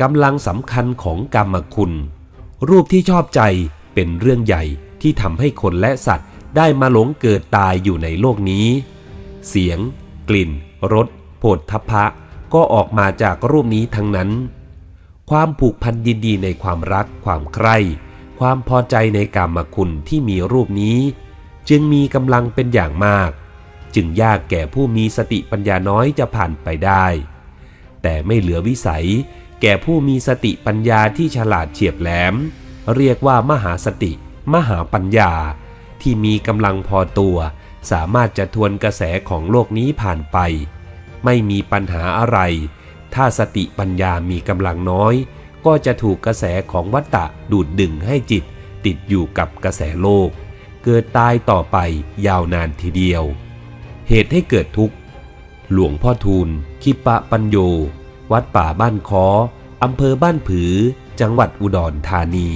กำลังสำคัญของกรรมคุณ รูปที่ชอบใจเป็นเรื่องใหญ่ที่ทำให้คนและสัตว์ได้มาหลงเกิดตายอยู่ในโลกนี้ เสียง กลิ่น รสโผฏฐัพพะ ก็ออกมาจากรูปนี้ทั้งนั้น ความผูกพันยินดีในความรัก ความใคร่ความพอใจในกามคุณที่มีรูปนี้ จึงมีกำลังเป็นอย่างมาก จึงยากแก่ผู้มีสติปัญญาน้อยจะผ่านไปได้ แต่ไม่เหลือวิสัย แก่ผู้มีสติปัญญาที่ฉลาดเฉียบแหลม เรียกว่ามหาสติ มหาปัญญา ที่มีกำลังพอตัว สามารถจะทวนกระแสของโลกนี้ผ่านไป ไม่มีปัญหาอะไร ถ้าสติปัญญามีกำลังน้อย ก็จะถูกกระแสของวัฏฏะดูดดึงให้จิต ติดอยู่กับกระแสโลก เกิดตายต่อไปยาวนานทีเดียว เหตุให้เกิดทุกข์ หลวงพ่อทูลคิปะปัญโย วัดป่าบ้านคอ อำเภอบ้านผือ จังหวัดอุดรธานี